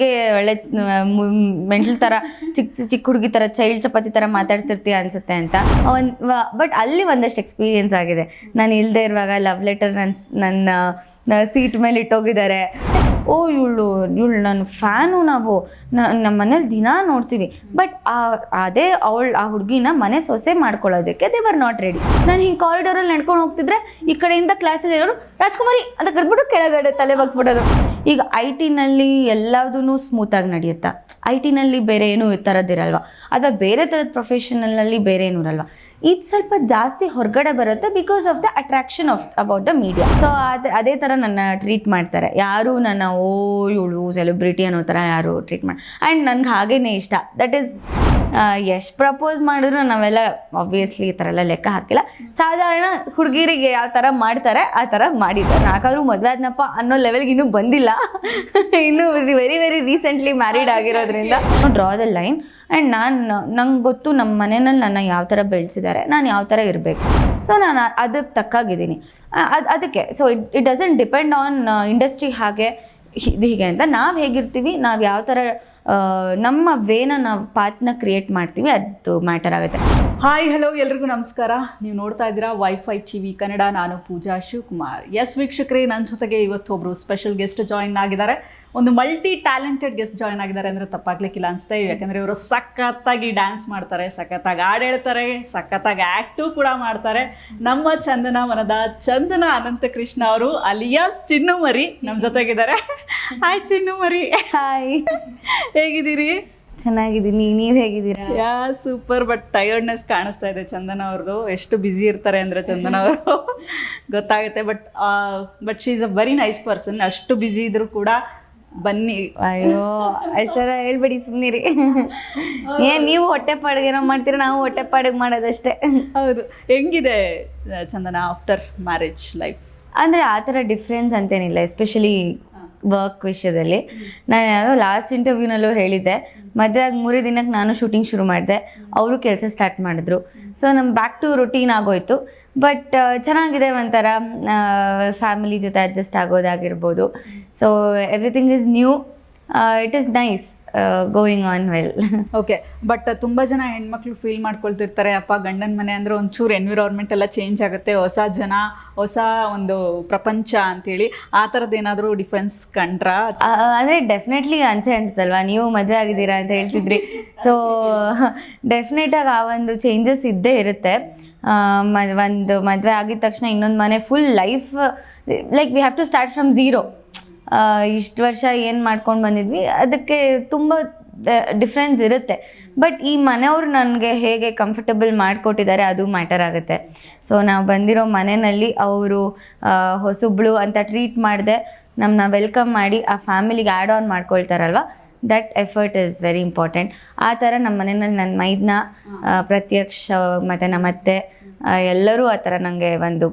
ಹಿಂಗೆ ಒಳ್ಳೆ ಮೆಂಟಲ್ ಥರ ಚಿಕ್ಕ ಚಿಕ್ಕ ಹುಡುಗಿ ಥರ ಚೈಲ್ಡ್ ಚಪಾತಿ ಥರ ಮಾತಾಡ್ತಿರ್ತೀಯ ಅನ್ಸುತ್ತೆ ಅಂತ. ಒಂದು ಬಟ್ ಅಲ್ಲಿ ಒಂದಷ್ಟು ಎಕ್ಸ್ಪೀರಿಯೆನ್ಸ್ ಆಗಿದೆ. ನಾನು ಇಲ್ಲದೆ ಇರುವಾಗ ಲವ್ ಲೆಟರ್ ನನ್ನ ನನ್ನ ಸೀಟ್ ಮೇಲೆ ಇಟ್ಟೋಗಿದ್ದಾರೆ. ಓ, ಇವಳು ಇವಳು ನನ್ನ ಫ್ಯಾನು ನಾವು. ನಮ್ಮ ಮನೇಲಿ ದಿನ ನೋಡ್ತೀವಿ. ಬಟ್ ಆ, ಅದೇ ಅವಳು, ಆ ಹುಡುಗಿನ ಮನೆ ಸೊಸೆ ಮಾಡ್ಕೊಳ್ಳೋದಕ್ಕೆ ದೇ ವರ್ ನಾಟ್ ರೆಡಿ ನಾನು ಹಿಂಗೆ ಕಾರಿಡೋರಲ್ಲಿ ನಡ್ಕೊಂಡು ಹೋಗ್ತಿದ್ರೆ ಈ ಕಡೆಯಿಂದ ಕ್ಲಾಸಲ್ಲಿ ಇರೋರು, ರಾಜ್ಕುಮಾರಿ ಅಂತ ಕರೆದ್ಬಿಟ್ಟು ಕೆಳಗಡೆ ತಲೆ ಬಗ್ಸ್ಬಿಡೋದು. ಈಗ ಐ ಟಿನಲ್ಲಿ ಎಲ್ಲದೂ ಸ್ಮೂತಾಗಿ ನಡೆಯುತ್ತಾ? ಐ ಟಿನಲ್ಲಿ ಬೇರೆ ಏನೂ ಥರದ್ದಿರಲ್ವ ಅಥವಾ ಬೇರೆ ಥರದ ಪ್ರೊಫೆಷನಲ್ನಲ್ಲಿ ಬೇರೆ ಏನೂ ಇರಲ್ವ? ಇದು ಸ್ವಲ್ಪ ಜಾಸ್ತಿ ಹೊರಗಡೆ ಬರುತ್ತೆ because of the attraction of about the media so ಅದೇ ಥರ ನನ್ನ ಟ್ರೀಟ್ ಮಾಡ್ತಾರೆ. ಯಾರು ನನ್ನ, ಓ, ಇವಳು ಸೆಲೆಬ್ರಿಟಿ ಅನ್ನೋ ಥರ ಯಾರು ಟ್ರೀಟ್ ಮಾಡಿ ಆ್ಯಂಡ್ ನನಗೆ ಹಾಗೇನೆ ಇಷ್ಟ. ದಟ್ ಈಸ್ ಎಷ್ಟು ಪ್ರಪೋಸ್ ಮಾಡಿದ್ರು ನಾವೆಲ್ಲ ಆಬ್ವಿಯಸ್ಲಿ ಈ ಥರ ಎಲ್ಲ ಲೆಕ್ಕ ಹಾಕಿಲ್ಲ. ಸಾಧಾರಣ ಹುಡುಗಿರಿಗೆ ಯಾವ ಥರ ಮಾಡ್ತಾರೆ, ಆ ಥರ ಮಾಡಿದ್ದಾರೆ. ಯಾಕಾದ್ರೂ ಮದುವೆ ಆದ್ನಪ್ಪ ಅನ್ನೋ ಲೆವೆಲ್ಗೆ ಇನ್ನೂ ಬಂದಿಲ್ಲ. ಇನ್ನೂ ವೆರಿ ವೆರಿ ರೀಸೆಂಟ್ಲಿ ಮ್ಯಾರಿಡ್ ಆಗಿರೋದ್ರಿಂದ. ಡ್ರಾ ದ ಲೈನ್ ಆ್ಯಂಡ್ ನಾನು, ನಂಗೆ ಗೊತ್ತು ನಮ್ಮ ಮನೆಯಲ್ಲಿ ನನ್ನ ಯಾವ ಥರ ಬೆಳೆಸಿದ್ದಾರೆ ನಾನು ಯಾವ ಥರ ಇರಬೇಕು. ಸೊ ನಾನು ಅದಕ್ಕೆ ತಕ್ಕಾಗಿದ್ದೀನಿ. ಅದು, ಅದಕ್ಕೆ so it it doesn't depend on industry ಹಾಗೆ ಇದು ಹೀಗೆ ಅಂತ. ನಾವು ಹೇಗಿರ್ತೀವಿ, ನಾವು ಯಾವ ಥರ ನಮ್ಮ ವೇನ ನಾವು ಪಾತ್ನ ಕ್ರಿಯೇಟ್ ಮಾಡ್ತೀವಿ, ಅದು ಮ್ಯಾಟರ್ ಆಗುತ್ತೆ. ಹಾಯ್ ಹಲೋ ಎಲ್ರಿಗೂ ನಮಸ್ಕಾರ. ನೀವು ನೋಡ್ತಾ ಇದ್ದೀರಾ ವೈಫೈ ಟಿವಿ ಕನ್ನಡ, ನಾನು ಪೂಜಾ ಶಿವಕುಮಾರ್. ಎಸ್ ವೀಕ್ಷಕರೇ ನನ್ನ ಜೊತೆಗೆ ಇವತ್ತು ಒಬ್ಬರು ಸ್ಪೆಷಲ್ ಗೆಸ್ಟ್ ಜಾಯಿನ್ ಆಗಿದ್ದಾರೆ. ಒಂದು ಮಲ್ಟಿ ಟ್ಯಾಲೆಂಟೆಡ್ ಗೆಸ್ಟ್ ಜಾಯ್ನ್ ಆಗಿದ್ದಾರೆ ಅಂದರೆ ತಪ್ಪಾಗ್ಲಿಕ್ಕಿಲ್ಲ ಅನಿಸ್ತಾ ಯಾಕಂದರೆ ಇವರು ಸಖತ್ತಾಗಿ ಡ್ಯಾನ್ಸ್ ಮಾಡ್ತಾರೆ ಸಖತ್ತಾಗಿ ಹಾಡು ಹೇಳ್ತಾರೆ ಸಖತ್ತಾಗಿ ಆ್ಯಕ್ಟು ಕೂಡ ಮಾಡ್ತಾರೆ. ನಮ್ಮ ಚಂದನ ಮನದ ಚಂದನ ಅನಂತಕೃಷ್ಣ ಅವರು ಅಲಿಯಾಸ್ ಚಿನ್ನು ಮರಿ ನಮ್ಮ ಜೊತೆಗಿದ್ದಾರೆ. ಹಾಯ್ ಚಿನ್ನು ಮರಿ ಹಾಯ್ ಹೇಗಿದ್ದೀರಿ? ಚೆನ್ನಾಗಿದ್ದೀನಿ. ನೀವು ಹೇಗಿದ್ದೀರಾ? ಯಾ ಸೂಪರ್ ಬಟ್ ಟೈರ್ಡ್ನೆಸ್ ಕಾಣಿಸ್ತಾ ಇದೆ ಚಂದನ ಅವ್ರದ್ದು ಎಷ್ಟು ಬ್ಯುಸಿ ಇರ್ತಾರೆ ಅಂದರೆ ಚಂದನ ಅವರು. ಗೊತ್ತಾಗುತ್ತೆ but but she is a very nice person ಅಷ್ಟು ಬ್ಯುಸಿ ಇದ್ರು ಕೂಡ ಬನ್ನಿ. ಅಯ್ಯೋ ಅಷ್ಟೆಲ್ಲ ಹೇಳ್ಬೇಡಿ ಸುಮ್ಮನಿರಿ ಏನ್ ನೀವು ಹೊಟ್ಟೆ ಪಾಡಿಗೆ ಏನೋ ಮಾಡ್ತೀರಾ ನಾವು ಹೊಟ್ಟೆ ಪಾಡಿಗೆ ಮಾಡೋದಷ್ಟೇ. ಹೌದು. ಹೆಂಗಿದೆ ಚಂದನ ಆಫ್ಟರ್ ಮ್ಯಾರೇಜ್ ಲೈಫ್ ಅಂದರೆ ಆ ಥರ ಡಿಫ್ರೆನ್ಸ್ ಅಂತೇನಿಲ್ಲ ಎಸ್ಪೆಷಲಿ ವರ್ಕ್ ವಿಷಯದಲ್ಲಿ. ನಾನು ಯಾವುದೋ ಲಾಸ್ಟ್ ಇಂಟರ್ವ್ಯೂನಲ್ಲೂ ಹೇಳಿದ್ದೆ. ಮದುವೆ ಆಗಿ ಮೂರೇ ದಿನಕ್ಕೆ ನಾನು ಶೂಟಿಂಗ್ ಶುರು ಮಾಡಿದೆ. ಅವರು ಕೆಲಸ ಸ್ಟಾರ್ಟ್ ಮಾಡಿದ್ರು. ಸೊ ನಮ್ಮ ಬ್ಯಾಕ್ ಟು ರೊಟೀನ್ ಆಗೋಯ್ತು. ಬಟ್ ಚೆನ್ನಾಗಿದೆ ಒಂಥರ ಫ್ಯಾಮಿಲಿ ಜೊತೆ adjust ಆಗೋದಾಗಿರ್ಬೋದು. So everything is new it is nice going on well okay but ತುಂಬ ಜನ ಹೆಣ್ಮಕ್ಳು ಫೀಲ್ ಮಾಡ್ಕೊಳ್ತಿರ್ತಾರೆ ಅಪ್ಪ ಗಂಡನ ಮನೆ ಅಂದರೆ ಒಂಚೂರು ಎನ್ವಿರಾನ್ಮೆಂಟ್ ಎಲ್ಲ ಚೇಂಜ್ ಆಗುತ್ತೆ ಹೊಸ ಜನ ಹೊಸ ಒಂದು ಪ್ರಪಂಚ ಅಂತೇಳಿ ಆ ಥರದ್ದು ಏನಾದರೂ ಡಿಫ್ರೆನ್ಸ್ ಕಂಡ್ರಾ? ಅಂದರೆ ಡೆಫಿನೆಟ್ಲಿ ಅನ್ಸೆ ಅನ್ಸುತ್ತಲ್ವಾ? ನೀವು ಮದುವೆ ಆಗಿದ್ದೀರಾ ಅಂತ ಹೇಳ್ತಿದ್ರಿ. ಸೊ ಡೆಫಿನೆಟಾಗಿ ಆ ಒಂದು ಚೇಂಜಸ್ ಇದ್ದೇ ಇರುತ್ತೆ. ಒಂದು ಮದುವೆ ಆಗಿದ ತಕ್ಷಣ ಇನ್ನೊಂದು ಮನೆ full life like we have to start from zero ಇಷ್ಟು ವರ್ಷ ಏನು ಮಾಡ್ಕೊಂಡು ಬಂದಿದ್ವಿ ಅದಕ್ಕೆ ತುಂಬ ಡಿಫ್ರೆನ್ಸ್ ಇರುತ್ತೆ. ಬಟ್ ಈ ಮನೆಯವರು ನನಗೆ ಹೇಗೆ ಕಂಫರ್ಟಬಲ್ ಮಾಡಿಕೊಟ್ಟಿದ್ದಾರೆ ಅದು ಮ್ಯಾಟರ್ ಆಗುತ್ತೆ. ಸೊ ನಾವು ಬಂದಿರೋ ಮನೆಯಲ್ಲಿ ಅವರು ಹೊಸಬ್ಳು ಅಂತ ಟ್ರೀಟ್ ಮಾಡಿದೆ ನಮ್ಮನ್ನ ವೆಲ್ಕಮ್ ಮಾಡಿ ಆ ಫ್ಯಾಮಿಲಿಗೆ add on ಮಾಡ್ಕೊಳ್ತಾರಲ್ವ? That effort is very important ಆ ಥರ ನಮ್ಮ ಮನೆಯಲ್ಲಿ ನನ್ನ ಮೈದನ್ನ ಪ್ರತ್ಯಕ್ಷ ಮತ್ತು ನಮ್ಮ ಅತ್ತೆ ಆ, ಎಲ್ಲರೂ ಆ ಥರ ನನಗೆ ಒಂದು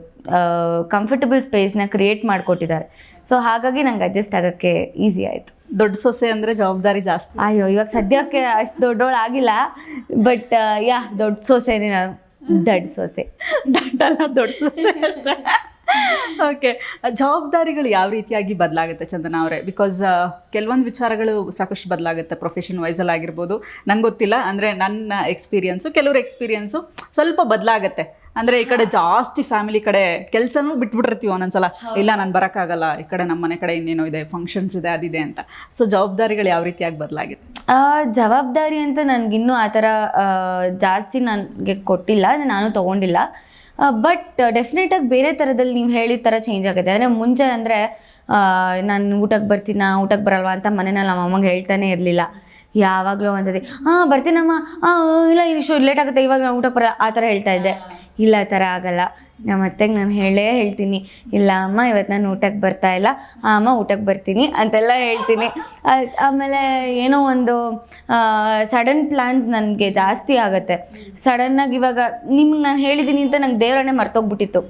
ಕಂಫರ್ಟಬಲ್ ಸ್ಪೇಸ್ನ ಕ್ರಿಯೇಟ್ ಮಾಡಿಕೊಟ್ಟಿದ್ದಾರೆ. ಸೊ ಹಾಗಾಗಿ ನಂಗೆ ಅಡ್ಜಸ್ಟ್ ಆಗೋಕ್ಕೆ ಈಸಿ ಆಯಿತು. ದೊಡ್ಡ ಸೊಸೆ ಅಂದರೆ ಜವಾಬ್ದಾರಿ ಜಾಸ್ತಿ. ಅಯ್ಯೋ ಇವಾಗ ಸದ್ಯಕ್ಕೆ ಅಷ್ಟು ದೊಡ್ಡವಳು ಆಗಿಲ್ಲ ಬಟ್ ಯಾ ದೊಡ್ಡ ಸೊಸೆನೇ ನಾನು. ದಡ್ ಸೊಸೆ. ದಡ್ಡಲ್ಲ ದೊಡ್ಡ ಸೊಸೆ ಅಷ್ಟೇ. ಓಕೆ ಜವಾಬ್ದಾರಿಗಳು ಯಾವ ರೀತಿಯಾಗಿ ಬದಲಾಗುತ್ತೆ ಚಂದನ ಅವರೇ? ಬಿಕಾಸ್ ಕೆಲವೊಂದು ವಿಚಾರಗಳು ಸಾಕಷ್ಟು ಬದಲಾಗುತ್ತೆ ಪ್ರೊಫೆಷನ್ ವೈಸಲ್ಲಿ ಆಗಿರ್ಬೋದು. ನಂಗೆ ಗೊತ್ತಿಲ್ಲ. ಅಂದರೆ ನನ್ನ ಎಕ್ಸ್ಪೀರಿಯನ್ಸು ಕೆಲವ್ರ ಎಕ್ಸ್ಪೀರಿಯನ್ಸು ಸ್ವಲ್ಪ ಬದಲಾಗುತ್ತೆ. ಅಂದರೆ ಈ ಕಡೆ ಜಾಸ್ತಿ ಫ್ಯಾಮಿಲಿ ಕಡೆ ಕೆಲಸನೂ ಬಿಟ್ಬಿಟ್ಟಿರ್ತೀವಿ ಒಂದೊಂದ್ಸಲ. ಇಲ್ಲ ನಾನು ಬರೋಕ್ಕಾಗಲ್ಲ. ಈ ಕಡೆ ನಮ್ಮ ಮನೆ ಕಡೆ ಇನ್ನೇನೋ ಇದೆ ಫಂಕ್ಷನ್ಸ್ ಇದೆ ಅದಿದೆ ಅಂತ. ಸೊ ಜವಾಬ್ದಾರಿಗಳು ಯಾವ ರೀತಿಯಾಗಿ ಬದಲಾಗಿದೆ? ಜವಾಬ್ದಾರಿ ಅಂತ ನನಗಿನ್ನೂ ಆ ಥರ ಜಾಸ್ತಿ ನನಗೆ ಕೊಟ್ಟಿಲ್ಲ. ನಾನು ತೊಗೊಂಡಿಲ್ಲ. ಬಟ್ ಡೆಫಿನೆಟಾಗಿ ಬೇರೆ ಥರದಲ್ಲಿ ನೀವು ಹೇಳಿದ ಥರ ಚೇಂಜ್ ಆಗುತ್ತೆ. ಅಂದರೆ ಮುಂಚೆ ಅಂದರೆ ನಾನು ಊಟಕ್ಕೆ ಬರ್ತೀನ ಊಟಕ್ಕೆ ಬರಲ್ವಾ ಅಂತ ಮನೇನಲ್ಲಿ ನಮ್ಮ ಅಮ್ಮಂಗೆ ಹೇಳ್ತಾನೆ ಇರಲಿಲ್ಲ. ಯಾವಾಗಲೂ ಒಂದ್ಸತಿ ಹಾಂ ಬರ್ತೀನಮ್ಮ ಹಾಂ ಇಲ್ಲ ಇಷ್ಟು ಲೇಟ್ ಆಗುತ್ತೆ ಇವಾಗ ನಾನು ಊಟಕ್ಕೆ ಬರ ಆ ಥರ ಹೇಳ್ತಾ ಇದ್ದೆ. ಇಲ್ಲ ಆ ಥರ ಆಗಲ್ಲ. ನಮ್ಮ ಅತ್ತೆಗೆ ನಾನು ಹೇಳೇ ಹೇಳ್ತೀನಿ. ಇಲ್ಲ, ಅಮ್ಮ ಇವತ್ತು ನಾನು ಊಟಕ್ಕೆ ಬರ್ತಾ ಇಲ್ಲ. ಆ, ಅಮ್ಮ ಊಟಕ್ಕೆ ಬರ್ತೀನಿ ಅಂತೆಲ್ಲ ಹೇಳ್ತೀನಿ. ಆಮೇಲೆ ಏನೋ ಒಂದು ಸಡನ್ ಪ್ಲ್ಯಾನ್ಸ್ ನನಗೆ ಜಾಸ್ತಿ ಆಗುತ್ತೆ. ಸಡನ್ನಾಗಿ ಇವಾಗ ನಿಮ್ಗೆ ನಾನು ಹೇಳಿದ್ದೀನಿ ಅಂತ ನಂಗೆ ದೇವರನ್ನೇ ಮರ್ತೋಗ್ಬಿಟ್ಟಿತ್ತು.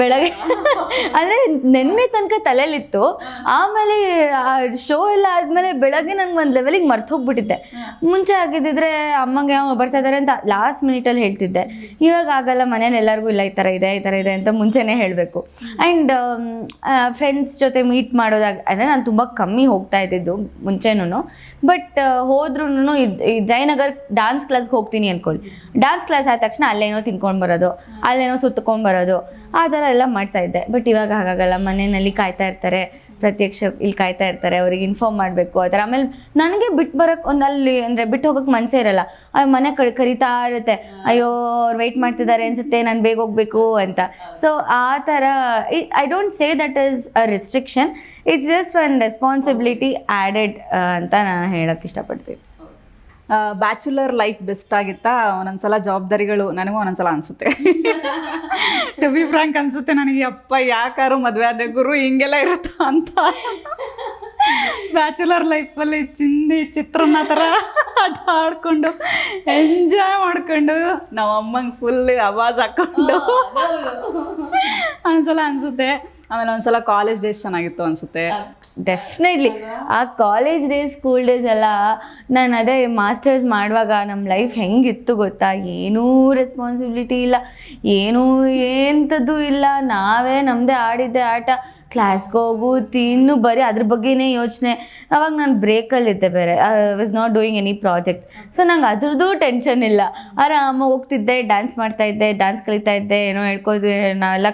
ಬೆಳಗ್ಗೆ. ಅಂದರೆ ನೆನ್ನೆ ತನಕ ತಲೆಯಲ್ಲಿತ್ತು. ಆಮೇಲೆ ಆ ಶೋ ಎಲ್ಲ ಆದಮೇಲೆ ಬೆಳಗ್ಗೆ ನಂಗೆ ಒಂದು ಲೆವೆಲಿಗೆ ಮರ್ತು ಹೋಗ್ಬಿಟ್ಟಿದ್ದೆ. ಮುಂಚೆ ಆಗಿದ್ದಿದ್ರೆ ಅಮ್ಮಂಗೆ ಬರ್ತಾ ಇದ್ದಾರೆ ಅಂತ ಲಾಸ್ಟ್ ಮಿನಿಟಲ್ಲಿ ಹೇಳ್ತಿದ್ದೆ. ಇವಾಗ ಆಗಲ್ಲ ಮನೇಲಿ ಎಲ್ಲರಿಗೂ ಇಲ್ಲ, ಈ ಥರ ಇದೆ, ಈ ಥರ ಇದೆ ಅಂತ ಮುಂಚೆನೇ ಹೇಳಬೇಕು. ಆ್ಯಂಡ್ ಫ್ರೆಂಡ್ಸ್ ಜೊತೆ ಮೀಟ್ ಮಾಡೋದಾಗ, ಅಂದರೆ ನಾನು ತುಂಬ ಕಮ್ಮಿ ಹೋಗ್ತಾ ಇದ್ದಿದ್ದು ಮುಂಚೆನೂ ಬಟ್ ಹೋದ್ರೂ ಇದು ಜಯನಗರ್ ಡಾನ್ಸ್ ಕ್ಲಾಸ್ಗೆ ಹೋಗ್ತೀನಿ ಅನ್ಕೊಳ್ಳಿ ಡಾನ್ಸ್ ಕ್ಲಾಸ್ ಆದ ತಕ್ಷಣ ಅಲ್ಲೇನೋ ತಿನ್ಕೊಂಡು ಬರೋದು, ಅಲ್ಲೇನೋ ಸುತ್ಕೊಂಡು ಬರೋದು. ಆ ಥರ ಎಲ್ಲ ಮಾಡ್ತಾ ಇದ್ದೆ. ಬಟ್ ಇವಾಗ ಹಾಗಾಗಲ್ಲ, ಮನೆಯಲ್ಲಿ ಕಾಯ್ತಾ ಇರ್ತಾರೆ, ಪ್ರತ್ಯಕ್ಷ ಇಲ್ಲಿ ಕಾಯ್ತಾ ಇರ್ತಾರೆ, ಅವ್ರಿಗೆ ಇನ್ಫಾರ್ಮ್ ಮಾಡಬೇಕು ಆ ಥರ. ಆಮೇಲೆ ನನಗೆ ಬಿಟ್ಟು ಬರೋಕ್ಕೆ ಒಂದು ಅಲ್ಲಿ ಅಂದರೆ ಬಿಟ್ಟು ಹೋಗೋಕ್ಕೆ ಮನಸ್ಸೇ ಇರಲ್ಲ. ಆ ಮನೆ ಕಡೆ ಕರಿತಾ ಇರುತ್ತೆ. ಅಯ್ಯೋ, ಅವ್ರು ವೆಯ್ಟ್ ಮಾಡ್ತಿದ್ದಾರೆ ಅನ್ಸುತ್ತೆ, ನಾನು ಬೇಗ ಹೋಗಬೇಕು ಅಂತ. ಸೊ ಆ ಥರ I don't say that is a restriction it's just one responsibility added ಅಂತ ನಾನು ಹೇಳೋಕ್ಕೆ ಇಷ್ಟಪಡ್ತೀನಿ. ಬ್ಯಾಚುಲರ್ ಲೈಫ್ ಬೆಸ್ಟ್ ಆಗಿತ್ತಾ ಒಂದೊಂದ್ಸಲ ಜವಾಬ್ದಾರಿಗಳು ನನಗೂ ಒಂದೊಂದ್ಸಲ ಅನಿಸುತ್ತೆ. ಟು ಬಿ ಫ್ರಾಂಕ್ ಅನಿಸುತ್ತೆ ನನಗೆ ಅಪ್ಪ ಯಾಕಾರು ಮದುವೆ ಆದ ಗುರು ಹಿಂಗೆಲ್ಲ ಇರುತ್ತಾ ಅಂತ? ಬ್ಯಾಚುಲರ್ ಲೈಫಲ್ಲಿ ಚಿಂದಿ ಚಿತ್ರಾನ್ನ ಥರ ಆಟ ಆಡ್ಕೊಂಡು ಎಂಜಾಯ್ ಮಾಡ್ಕೊಂಡು ನಮ್ಮ ಅಮ್ಮಂಗೆ ಫುಲ್ ಆವಾಜ್ ಹಾಕ್ಕೊಂಡು ಒಂದ್ಸಲ ಅನಿಸುತ್ತೆ. ಆಮೇಲೆ ಒಂದ್ಸಲ ಕಾಲೇಜ್ ಡೇಸ್ ಚೆನ್ನಾಗಿತ್ತು ಅನ್ಸುತ್ತೆ. ಡೆಫಿನೆಟ್ಲಿ ಆ ಕಾಲೇಜ್ ಡೇಸ್ ಸ್ಕೂಲ್ ಡೇಸ್ ಎಲ್ಲ ನಾನು ಅದೇ ಮಾಸ್ಟರ್ಸ್ ಮಾಡುವಾಗ ನಮ್ಮ ಲೈಫ್ ಹೆಂಗಿತ್ತು ಗೊತ್ತಾ? ಏನೂ ರೆಸ್ಪಾನ್ಸಿಬಿಲಿಟಿ ಇಲ್ಲ, ಏನೂ ಎಂಥದ್ದು ಇಲ್ಲ. ನಾವೇ ನಮ್ಮದೇ ಆಡಿದ್ದೆ ಆಟ. ಕ್ಲಾಸ್ಗೆ ಹೋಗು ತಿನ್ನು ಬರೀ ಅದ್ರ ಬಗ್ಗೆನೇ ಯೋಚನೆ. ಅವಾಗ ನಾನು ಬ್ರೇಕಲ್ಲಿದ್ದೆ ಬೇರೆ. I was not doing any project so ನಂಗೆ ಅದ್ರದ್ದು ಟೆನ್ಷನ್ ಇಲ್ಲ. ಆರಾಮಾಗಿ ಹೋಗ್ತಿದ್ದೆ ಡ್ಯಾನ್ಸ್ ಮಾಡ್ತಾ ಇದ್ದೆ ಡ್ಯಾನ್ಸ್ ಕಲಿತಾ ಇದ್ದೆ, ಏನೋ ಹೇಳ್ಕೋದು ನಾವೆಲ್ಲ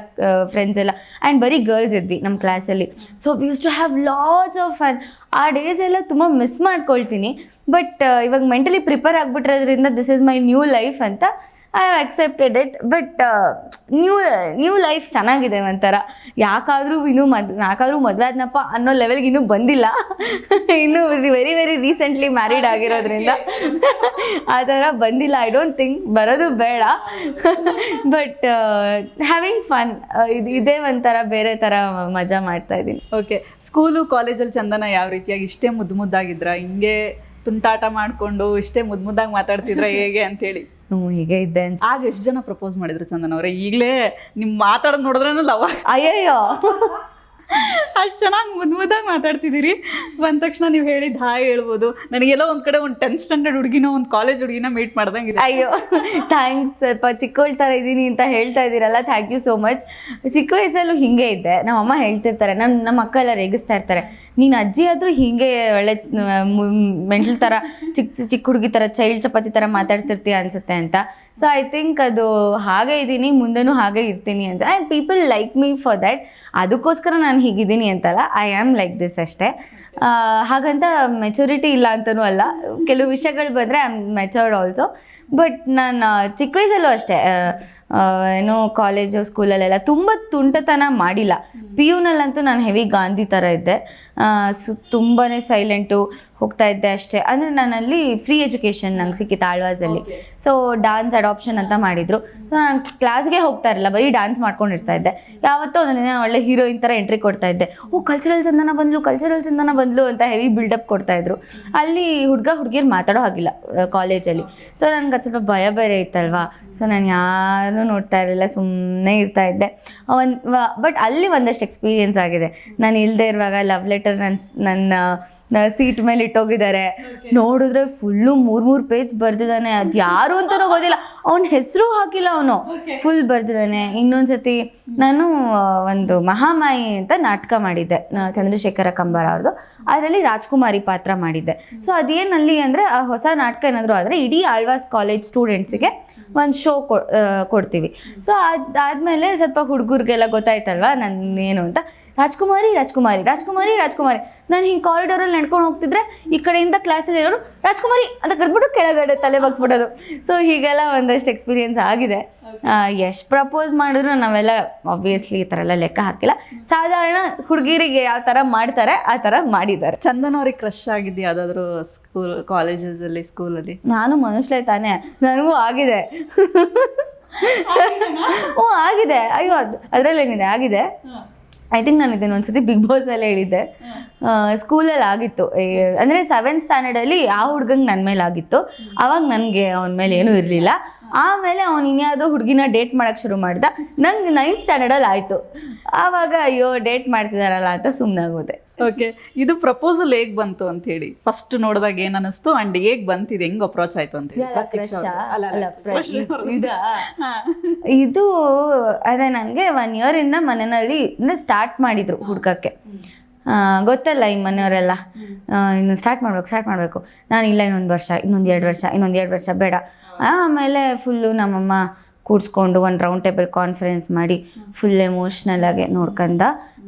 ಫ್ರೆಂಡ್ಸ್ ಎಲ್ಲ. ಆ್ಯಂಡ್ ಬರೀ ಗರ್ಲ್ಸ್ ಇದ್ವಿ ನಮ್ಮ ಕ್ಲಾಸಲ್ಲಿ so we use to have lots of fun ಆ ಡೇಸ್ ಎಲ್ಲ ತುಂಬ ಮಿಸ್ ಮಾಡ್ಕೊಳ್ತೀನಿ. ಬಟ್ ಇವಾಗ mentally prepare ಆಗಿಬಿಟ್ಟಿರೋದ್ರಿಂದ this is my new life ಅಂತ I have accepted it but new new life ಚೆನ್ನಾಗಿದೆ ಒಂಥರ. ಯಾಕಾದರೂ ಇನ್ನೂ ಮದ್ ಯಾಕಾದರೂ ಮದುವೆ ಆದ್ನಪ್ಪ ಅನ್ನೋ ಲೆವೆಲ್ಗೆ ಇನ್ನೂ ಬಂದಿಲ್ಲ. ಇನ್ನೂ ವೆರಿ ವೆರಿ ರೀಸೆಂಟ್ಲಿ ಮ್ಯಾರಿಡ್ ಆಗಿರೋದ್ರಿಂದ. ಆ ಥರ ಬಂದಿಲ್ಲ. ಐ ಡೋಂಟ್ ಥಿಂಕ್ ಬರೋದು ಬೇಡ. ಬಟ್ ಹ್ಯಾವಿಂಗ್ ಫನ್ ಇದು ಇದೇ ಒಂಥರ ಬೇರೆ ಥರ ಮಜಾ ಮಾಡ್ತಾ ಇದ್ದೀನಿ. ಓಕೆ ಸ್ಕೂಲು ಕಾಲೇಜಲ್ಲಿ ಚಂದನ ಯಾವ ರೀತಿಯಾಗಿ ಇಷ್ಟೇ ಮುದ್ದು ಮುದ್ದಾಗಿದ್ರ? ಹಿಂಗೆ ತುಂಟಾಟ ಮಾಡಿಕೊಂಡು ಇಷ್ಟೇ ಮುದ್ದು ಮುದ್ದಾಗಿ ಮಾತಾಡ್ತಿದ್ರ ಹೇಗೆ ಅಂತೇಳಿ ಹ್ಞೂ ಹೀಗೆ ಇದ್ದೆ ಅಂತ. ಆಗ ಎಷ್ಟು ಜನ ಪ್ರಪೋಸ್ ಮಾಡಿದ್ರು ಚಂದನ್ ಅವರೇ? ಈಗಲೇ ನಿಮ್ಮ ಮಾತಾಡೋದು ನೋಡಿದ್ರೆ ಲವ್ ಅಯ್ಯಯ್ಯೋ. ಅಷ್ಟು ಚೆನ್ನಾಗಿ ಮುದ್ದು ಮುದ್ದಾಗಿ ಮಾತಾಡ್ತಿದ್ದೀರಿ. ಬಂದ ತಕ್ಷಣ ನೀವು ಹೇಳಿದ ಹಾಯ್ ಹೇಳ್ಬೋದು. ನನಗೆಲ್ಲ ಒಂದು ಕಡೆ ಒಂದು ಟೆಂತ್ ಸ್ಟ್ಯಾಂಡರ್ಡ್ ಹುಡುಗಿನೋ ಒಂದು ಕಾಲೇಜ್ ಹುಡುಗಿನ ಮೀಟ್ ಮಾಡ್ದಂಗೆ ಅಯ್ಯೋ ಥ್ಯಾಂಕ್ಸ್ ಸ್ವಲ್ಪ ಚಿಕ್ಕವಳ ಥರ ಇದ್ದೀನಿ ಅಂತ ಹೇಳ್ತಾ ಇದ್ದೀರಲ್ಲ ಥ್ಯಾಂಕ್ ಯು ಸೋ ಮಚ್ ಚಿಕ್ಕ ವಯಸ್ಸಲ್ಲೂ ಹಿಂಗೆ ಇದ್ದೆ. ನಮ್ಮ ಅಮ್ಮ ಹೇಳ್ತಿರ್ತಾರೆ ನಮ್ಮ ನಮ್ಮ ಅಕ್ಕ ಎಲ್ಲ ರೇಗಿಸ್ತಾ ಇರ್ತಾರೆ, ನೀನು ಅಜ್ಜಿ ಆದರೂ ಹಿಂಗೆ ಒಳ್ಳೆ ಮೆಂಟಲ್ ಥರ ಚಿಕ್ಕ ಚಿಕ್ಕ ಹುಡುಗಿ ಥರ ಚೈಲ್ಡ್ ಚಪಾತಿ ಥರ ಮಾತಾಡ್ತಿರ್ತೀಯ ಅನ್ಸುತ್ತೆ ಅಂತ. ಸೊ ಐ ಥಿಂಕ್ ಅದು ಹಾಗೆ ಇದ್ದೀನಿ ಮುಂದೆನೂ ಹಾಗೆ ಇರ್ತೀನಿ ಅಂತ. And people like me for that ಅದಕ್ಕೋಸ್ಕರ ನಾನು ಹೀಗಿದ್ದೀನಿ ಅಂತಲ್ಲ ಐ ಆಮ್ ಲೈಕ್ ದಿಸ್ ಅಷ್ಟೇ. ಹಾಗಂತ ಮೆಚುರಿಟಿ ಇಲ್ಲ ಅಂತಲೂ ಅಲ್ಲ. ಕೆಲವು ವಿಷಯಗಳು ಬಂದರೆ I am matured also but ನಾನು ಚಿಕ್ಕ ವಯಸ್ಸಲ್ಲೂ ಅಷ್ಟೇ. ಏನು ಕಾಲೇಜು ಸ್ಕೂಲಲ್ಲೆಲ್ಲ ತುಂಬ ತುಂಟತನ ಮಾಡಿಲ್ಲ. ಪಿ ಯುನಲ್ಲಂತೂ ನಾನು ಹೆವಿ ಗಾಂಧಿ ಥರ ಇದ್ದೆ. ಸು ತುಂಬಾ ಸೈಲೆಂಟು ಹೋಗ್ತಾ ಇದ್ದೆ ಅಷ್ಟೇ. ಅಂದರೆ ನಾನಲ್ಲಿ ಫ್ರೀ ಎಜುಕೇಷನ್ ನಂಗೆ ಸಿಕ್ಕಿತ್ತು ಆಳ್ವಾಸಲ್ಲಿ ಸೊ ಡಾನ್ಸ್ ಅಡಾಪ್ಷನ್ ಅಂತ ಮಾಡಿದರು. ಸೊ ನಾನು ಕ್ಲಾಸ್ಗೆ ಹೋಗ್ತಾ ಇರಲಿಲ್ಲ. ಬರೀ ಡಾನ್ಸ್ ಮಾಡ್ಕೊಂಡಿರ್ತಾ ಇದ್ದೆ. ಯಾವತ್ತೋ ಒಂದು ದಿನ ಒಳ್ಳೆ ಹೀರೋಯಿನ್ ಥರ ಎಂಟ್ರಿ ಕೊಡ್ತಾ ಇದ್ದೆ. ಓ ಕಲ್ಚರಲ್ ಚಂದನ ಬಂದ್ಲು ಕಲ್ಚರಲ್ ಚಂದನ ಬಂದ್ಲು. ಅಂತ ಹೆವಿ ಬಿಲ್ಡಪ್ ಕೊಡ್ತಾ ಇದ್ರು. ಅಲ್ಲಿ ಹುಡುಗ ಹುಡುಗಿರು ಮಾತಾಡೋ ಹಾಗಿಲ್ಲ ಕಾಲೇಜಲ್ಲಿ ಸೊ ನನಗೆ ಅದು ಸ್ವಲ್ಪ ಭಯ ಬೇರೆ ಇತ್ತಲ್ವಾ? ಸೊ ನಾನು ಯಾರೂ ನೋಡ್ತಾ ಇರಲಿಲ್ಲ ಸುಮ್ಮನೆ ಇರ್ತಾ ಇದ್ದೆ. ಒಂದು ಬಟ್ ಅಲ್ಲಿ ಒಂದಷ್ಟು ಎಕ್ಸ್ಪೀರಿಯೆನ್ಸ್ ಆಗಿದೆ. ನಾನು ಇಲ್ಲದೆ ಇರುವಾಗ ಲವ್ ಲೆಟರ್ ನನ್ನ ನನ್ನ ಸೀಟ್ ಮೇಲೆ ಇಟ್ಟೋಗಿದ್ದಾರೆ. ನೋಡಿದ್ರೆ ಫುಲ್ಲು ಮೂರು ಮೂರು ಪೇಜ್ ಬರೆದಿದ್ದಾನೆ. ಅದು ಯಾರು ಅಂತಲೂ ಗೊತ್ತಿಲ್ಲ. ಅವನ ಹೆಸರು ಹಾಕಿಲ್ಲ ಅವನು. ಫುಲ್ ಬರ್ದಿದ್ದಾನೆ. ಇನ್ನೊಂದು ಸತಿ ನಾನು ಒಂದು ಮಹಾಮಾಯಿ ಅಂತ ನಾಟಕ ಮಾಡಿದ್ದೆ. ಚಂದ್ರಶೇಖರ ಕಂಬಾರ ಅವ್ರದ್ದು ಅದರಲ್ಲಿ ರಾಜ್ಕುಮಾರಿ ಪಾತ್ರ ಮಾಡಿದ್ದೆ. ಸೊ ಅದೇನಲ್ಲಿ ಅಂದರೆ ಆ ಹೊಸ ನಾಟಕ ಏನಾದರೂ ಆದರೆ ಇಡೀ ಆಳ್ವಾಸ್ ಕಾಲೇಜ್ ಸ್ಟೂಡೆಂಟ್ಸಿಗೆ ಒಂದು ಶೋ ಕೊಡ್ತೀವಿ. ಸೊ ಅದಾದಮೇಲೆ ಸ್ವಲ್ಪ ಹುಡುಗರಿಗೆಲ್ಲ ಗೊತ್ತಾಯ್ತಲ್ವಾ ನನ್ನ ಏನು ಅಂತ. ರಾಜ್ಕುಮಾರಿ ರಾಜ್ಕುಮಾರಿ ರಾಜ್ಕುಮಾರಿ ರಾಜ್ಕುಮಾರಿ. ನಾನು ಹಿಂಗೆ ಕಾರಿಡಾರಲ್ಲಿ ನಡ್ಕೊಂಡು ಹೋಗ್ತಿದ್ರೆ ಈ ಕಡೆಯಿಂದ ಕ್ಲಾಸಲ್ಲಿ ಇರೋರು ರಾಜ್ಕುಮಾರಿ ಅಂತ ಕರೆದ್ಬಿಟ್ಟು ಕೆಳಗಡೆ ತಲೆ ಬಗ್ಸ್ಬಿಡೋದು. ಸೊ ಹೀಗೆಲ್ಲ ಒಂದಷ್ಟು ಎಕ್ಸ್ಪೀರಿಯೆನ್ಸ್ ಆಗಿದೆ. ಎಷ್ಟು ಪ್ರಪೋಸ್ ಮಾಡಿದ್ರು ನಾವೆಲ್ಲ ಆಬ್ವಿಯಸ್ಲಿ ಈ ಥರ ಎಲ್ಲ ಲೆಕ್ಕ ಹಾಕಿಲ್ಲ. ಸಾಧಾರಣ ಹುಡುಗಿರಿಗೆ ಯಾವ ಥರ ಮಾಡ್ತಾರೆ ಆ ಥರ ಮಾಡಿದ್ದಾರೆ. ಚಂದನ್ ಅವ್ರಿಗೆ ಕ್ರಶ್ ಆಗಿದೆ ಯಾವುದಾದ್ರೂ ಸ್ಕೂಲ್ ಕಾಲೇಜಸಲ್ಲಿ ಸ್ಕೂಲಲ್ಲಿ ನಾನು ಮನುಷ್ಯಲೇ ತಾನೇ. ನನಗೂ ಆಗಿದೆ. ಓ ಆಗಿದೆ. ಅಯ್ಯೋ ಅದು ಅದರಲ್ಲೇನಿದೆ? ಆಗಿದೆ. ಐ ಥಿಂಕ್ ನಾನು ಇದನ್ನ ಒಂದ್ಸತಿ ಬಿಗ್ ಬಾಸಲ್ಲೇ ಹೇಳಿದ್ದೆ. ಸ್ಕೂಲಲ್ಲಿ ಆಗಿತ್ತು. ಅಂದ್ರೆ ಸೆವೆಂತ್ ಸ್ಟ್ಯಾಂಡರ್ಡಲ್ಲಿ ಆ ಹುಡ್ಗಂಗೆ ನನ್ನ ಮೇಲೆ ಆಗಿತ್ತು. ಅವಾಗ ನನಗೆ ಅವನ ಮೇಲೆ ಏನೂ ಇರಲಿಲ್ಲ. ಆಮೇಲೆ ಅವ್ನು ಇನ್ಯಾವುದೋ ಹುಡುಗಿನ ಡೇಟ್ ಮಾಡೋಕ್ಕೆ ಶುರು ಮಾಡ್ದ. ನಂಗೆ ನೈನ್ತ್ ಸ್ಟ್ಯಾಂಡರ್ಡಲ್ಲಿ ಆಯಿತು. ಆವಾಗ ಅಯ್ಯೋ ಡೇಟ್ ಮಾಡ್ತಿದಾರಲ್ಲ ಅಂತ ಸುಮ್ಮನಾಗೋದೆ ಓಕೆ ಇದು ಪ್ರಪೋಸಲ್ ಹೇಗ್ ಬಂತು ಅಂತ ಹೇಳಿ. ಫಸ್ಟ್ ನೋಡಿದಾಗ ಏನ್ ಅನಿಸ್ತು ಅಂಡ್ ಹೇಗ್ ಬಂತಿದೆ? ಹೆಂಗ್ ಅಪ್ರೋಚ್ ಆಯ್ತು ಅಂತ ಹೇಳಿ. ಇದು ಅದೇ ನನಗೆ ಒನ್ ಇಯರ್ ಇಂದ ಮನೆಯಲ್ಲಿ ಸ್ಟಾರ್ಟ್ ಮಾಡಿದ್ರು ಹುಡ್ಕಕ್ಕೆ. ಗೊತ್ತಲ್ಲ ಈ ಮನೆಯವರೆಲ್ಲ. ಇನ್ನು ಸ್ಟಾರ್ಟ್ ಮಾಡ್ಬೇಕು ಸ್ಟಾರ್ಟ್ ಮಾಡಬೇಕು. ನಾನು ಇಲ್ಲ ಇನ್ನೊಂದು ವರ್ಷ ಇನ್ನೊಂದು ಎರಡು ವರ್ಷ ಇನ್ನೊಂದು ಎರಡು ವರ್ಷ ಬೇಡ. ಆಮೇಲೆ ಫುಲ್ಲು ನಮ್ಮಮ್ಮ ಕೂರಿಸ್ಕೊಂಡು ಒಂದು ರೌಂಡ್ ಟೇಬಲ್ ಕಾನ್ಫರೆನ್ಸ್ ಮಾಡಿ ಫುಲ್ ಎಮೋಷ್ನಲ್ ಆಗಿ ನೋಡ್ಕಂದ.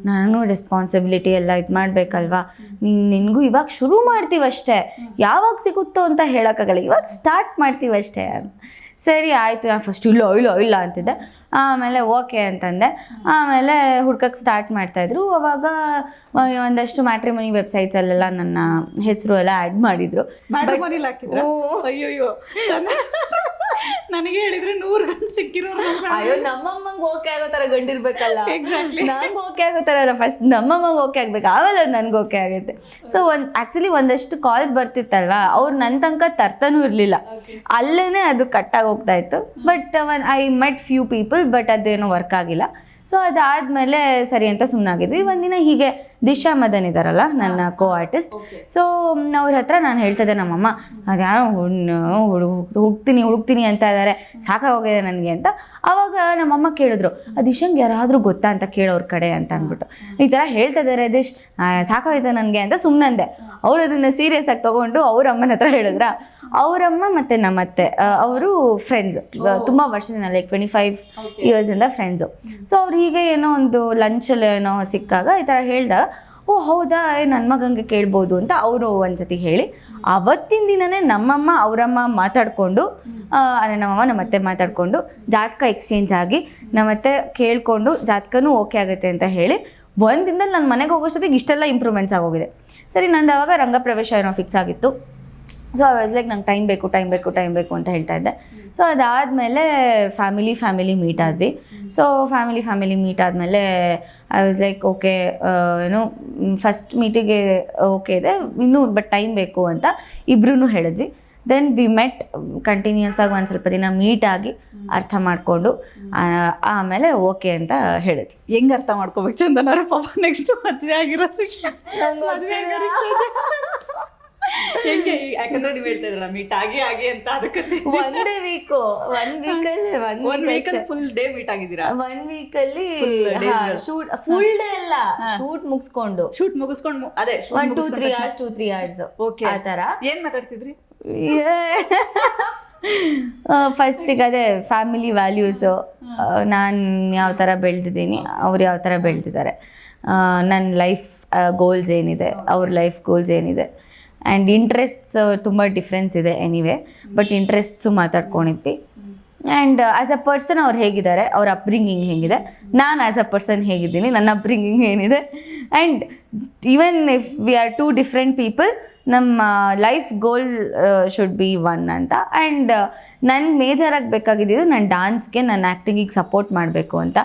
ನಾನು ರೆಸ್ಪಾನ್ಸಿಬಿಲಿಟಿ ಎಲ್ಲ ಇದು ಮಾಡಬೇಕಲ್ವಾ? ನೀನು ನಿನಗೂ ಇವಾಗ ಶುರು ಮಾಡ್ತೀವಷ್ಟೇ ಯಾವಾಗ ಸಿಗುತ್ತೋ ಅಂತ ಹೇಳೋಕ್ಕಾಗಲ್ಲ. ಇವಾಗ ಸ್ಟಾರ್ಟ್ ಮಾಡ್ತೀವಷ್ಟೇ ಸರಿ ಆಯಿತು. ನಾನು ಫಸ್ಟ್ ಇಲ್ಲ ಇಲ್ಲ ಇಲ್ಲ ಅಂತಿದ್ದೆ. ಆಮೇಲೆ ಓಕೆ ಅಂತಂದೆ. ಆಮೇಲೆ ಹುಡ್ಕಕ್ಕೆ ಸ್ಟಾರ್ಟ್ ಮಾಡ್ತಾಯಿದ್ರು ಅವಾಗ ಒಂದಷ್ಟು ಮ್ಯಾಟ್ರಿಮನಿ ವೆಬ್ಸೈಟ್ಸಲ್ಲೆಲ್ಲ ನನ್ನ ಹೆಸರು ಎಲ್ಲ ಆ್ಯಡ್ ಮಾಡಿದರು. ನನಗೆ ಹೇಳಿದ್ರೆ ನೂರು ಗಂಡು ಸಿಕ್ಕಿರೋರು ಅಯ್ಯೋ ನಮ್ಮಮ್ಮಂಗೆ ಓಕೆ ಆಗೋ ಥರ ಗಂಡಿರ್ಬೇಕಲ್ಲ? Exactly. ನಂಗೆ ಓಕೆ ಆಗೋ ಥರ ಫಸ್ಟ್ ನಮ್ಮಮ್ಮಂಗೆ ಓಕೆ ಆಗ್ಬೇಕು. ಆಮೇಲೆ ಅದು ನನಗೆ ಓಕೆ ಆಗುತ್ತೆ. ಸೊ ಒಂದು ಆ್ಯಕ್ಚುಲಿ ಒಂದಷ್ಟು ಕಾಲ್ಸ್ ಬರ್ತಿತ್ತಲ್ವಾ? ಅವ್ರು ನನ್ನ ತನಕ ತರ್ತನೂ ಇರಲಿಲ್ಲ. ಅಲ್ಲೇ ಅದು ಕಟ್ಟಾಗಿ ಹೋಗ್ತಾ ಇತ್ತು. But one I met few people but ಅದೇನೋ ವರ್ಕ್ ಆಗಿಲ್ಲ. ಸೊ ಅದಾದಮೇಲೆ ಸರಿ ಅಂತ ಸುಮ್ಮನಾಗಿದ್ವಿ ಒಂದಿನ ಹೀಗೆ ದಿಶಾ ಮದನ್ ಇದ್ದಾರಲ್ಲ ನನ್ನ ಕೋ ಆರ್ಟಿಸ್ಟ್ ಸೊ ಅವ್ರ ಹತ್ರ ನಾನು ಹೇಳ್ತಿದ್ದೆ ನಮ್ಮಮ್ಮ ಅದ್ಯಾರೋ ಹುಡುಕ್ತೀನಿ ಹುಡುಕ್ತೀನಿ ಅಂತ ಇದ್ದಾರೆ ಸಾಕಾಗೋಗಿದೆ ನನಗೆ ಅಂತ. ಆವಾಗ ನಮ್ಮಮ್ಮ ಕೇಳಿದ್ರು ಆ ದಿಶಂಗೆ ಯಾರಾದರೂ ಗೊತ್ತಾ ಅಂತ ಕೇಳೋರ ಕಡೆ ಅಂತ ಅಂದ್ಬಿಟ್ಟು. ಈ ಥರ ಹೇಳ್ತಾ ಇದ್ದಾರೆ ದಿಶ್ ಸಾಕಾಗಿದೆ ನನಗೆ ಅಂತ ಸುಮ್ಮನಂದೆ ಅವ್ರು ಅದನ್ನು ಸೀರಿಯಸ್ ಆಗಿ ತೊಗೊಂಡು ಅವ್ರ ಅಮ್ಮನ ಹತ್ರ ಹೇಳಿದ್ರ? ಅವರಮ್ಮ ಮತ್ತು ನಮ್ಮತ್ತೆ ಅವರು ಫ್ರೆಂಡ್ಸ್ ತುಂಬ ವರ್ಷದಿಂದ ಲೈಕ್ ಟ್ವೆಂಟಿ ಫೈವ್ ಇಯರ್ಸಿಂದ ಫ್ರೆಂಡ್ಸು ಸೊ ಅವ್ರು ಹೀಗೆ ಏನೋ ಒಂದು ಲಂಚಲ್ಲಿ ಏನೋ ಸಿಕ್ಕಾಗ ಈ ಥರ ಹೇಳಿದಾಗ ಓ ಹೌದಾ? ನನ್ನ ಮಗಂಗೆ ಕೇಳ್ಬೋದು ಅಂತ ಅವರು ಒಂದ್ಸತಿ ಹೇಳಿ ಅವತ್ತಿನ ದಿನನೇ ನಮ್ಮಮ್ಮ ಅವರಮ್ಮ ಮಾತಾಡಿಕೊಂಡು ಅದೇ ನಮ್ಮಮ್ಮ ನಮ್ಮತ್ತೆ ಮಾತಾಡಿಕೊಂಡು ಜಾತಕ ಎಕ್ಸ್ಚೇಂಜ್ ಆಗಿ ನಮ್ಮತ್ತೆ ಕೇಳಿಕೊಂಡು ಜಾತಕನೂ ಓಕೆ ಆಗುತ್ತೆ ಅಂತ ಹೇಳಿ ಒಂದಿನದಲ್ಲಿ ದಿನದಲ್ಲಿ ನನ್ನ ಮನೆಗೆ ಹೋಗೋಷ್ಟೊತ್ತಿಗೆ ಇಷ್ಟೆಲ್ಲ ಇಂಪ್ರೂವ್ಮೆಂಟ್ಸ್ ಆಗೋಗಿದೆ. ಸರಿ, ನಂದು ಅವಾಗ ರಂಗಪ್ರವೇಶ ಏನೋ ಫಿಕ್ಸ್ ಆಗಿತ್ತು. ಸೊ ಐ ವಾಸ್ ಲೈಕ್ ನಂಗೆ ಟೈಮ್ ಬೇಕು ಟೈಮ್ ಬೇಕು ಟೈಮ್ ಬೇಕು ಅಂತ ಹೇಳ್ತಾ ಇದ್ದೆ. ಸೊ ಅದಾದಮೇಲೆ ಫ್ಯಾಮಿಲಿ ಫ್ಯಾಮಿಲಿ ಮೀಟ್ ಆದ್ವಿ. ಸೊ ಫ್ಯಾಮಿಲಿ ಫ್ಯಾಮಿಲಿ ಮೀಟ್ ಆದಮೇಲೆ ಐ ವಾಸ್ ಲೈಕ್ ಓಕೆ ಏನು ಫಸ್ಟ್ ಮೀಟಿಗೆ ಓಕೆ ಇದೆ ಇನ್ನೂ ಬಟ್ ಟೈಮ್ ಬೇಕು ಅಂತ ಇಬ್ಬರೂ ಹೇಳಿದ್ವಿ. ದೆನ್ ವಿ ಮೆಟ್ ಕಂಟಿನ್ಯೂಸ್ ಆಗಿ ಒಂದು ಸ್ವಲ್ಪ ದಿನ ಮೀಟ್ ಆಗಿ ಅರ್ಥ ಮಾಡಿಕೊಂಡು ಆಮೇಲೆ ಓಕೆ ಅಂತ ಹೇಳಿದ್ವಿ. ಹೆಂಗೆ ಅರ್ಥ ಮಾಡ್ಕೋಬೇಕು ಚಂದನ ಪಾಪ? ನೆಕ್ಸ್ಟ್ ಮದುವೆ ಆಗಿರೋದು ಹೆಂಗೆ ಯಾಕಂದ್ರೆ ನೀವು ಹೇಳ್ತಾ ಇದ್ರಲ್ಲ ಮೀಟ್ ಆಗಿ ಆಗಿ ಅಂತ ಅದಕ್ಕೆ ಒಂದೇ ವೀಕ್ ಒನ್ ವೀಕಲ್ಲಿ ಅಲ್ಲಿ one week week full day meet ಆಗಿದ್ದೀರಾ? ಒನ್ ವೀಕಲ್ಲಿ ಅಲ್ಲಿ ಶೂಟ್ ಫುಲ್ ಡೇ ಅಲ್ಲ. ಶೂಟ್ ಮುಗಿಸ್ಕೊಂಡು. ಶೂಟ್ ಮುಗಿಸ್ಕೊಂಡು ಅದೇ one two three hours two three hours okay ಆ ತರ ಏನ್ ಮಾತಾಡ್ತಿದ್ರಿ? ಫಸ್ಟಿಗೆ ಅದೇ ಫ್ಯಾಮಿಲಿ ವ್ಯಾಲ್ಯೂಸು ನಾನು ಯಾವ ಥರ ಬೆಳೆದಿದ್ದೀನಿ ಅವ್ರು ಯಾವ ಥರ ಬೆಳೆದಿದ್ದಾರೆ. ನನ್ನ ಲೈಫ್ ಗೋಲ್ಸ್ ಏನಿದೆ ಅವ್ರ ಲೈಫ್ ಗೋಲ್ಸ್ ಏನಿದೆ. ಆ್ಯಂಡ್ ಇಂಟ್ರೆಸ್ಟ್ಸ್ ತುಂಬ ಡಿಫ್ರೆನ್ಸ್ ಇದೆ ಎನಿವೆ ಬಟ್ ಇಂಟ್ರೆಸ್ಟ್ಸು ಮಾತಾಡ್ಕೊಂಡಿದ್ವಿ. ಆ್ಯಂಡ್ ಆ್ಯಸ್ ಅ ಪರ್ಸನ್ ಅವ್ರು ಹೇಗಿದ್ದಾರೆ, ಅವ್ರ ಅಪ್ಬ್ರಿಂಗಿಂಗ್ ಹೇಗಿದೆ. ನಾನು ಆ್ಯಸ್ ಅ ಪರ್ಸನ್ ಹೇಗಿದ್ದೀನಿ, ನನ್ನ ಅಪ್ಬ್ರಿಂಗಿಂಗ್ ಏನಿದೆ. And even if we are two different people ನಮ್ಮ life goal should be one ಅಂತ. ಆ್ಯಂಡ್ ನನ್ನ ಮೇಜರಾಗಿ ಬೇಕಾಗಿದ್ದು ನನ್ನ ಡಾನ್ಸ್ಗೆ ನನ್ನ ಆ್ಯಕ್ಟಿಂಗಿಗೆ ಸಪೋರ್ಟ್ ಮಾಡಬೇಕು ಅಂತ.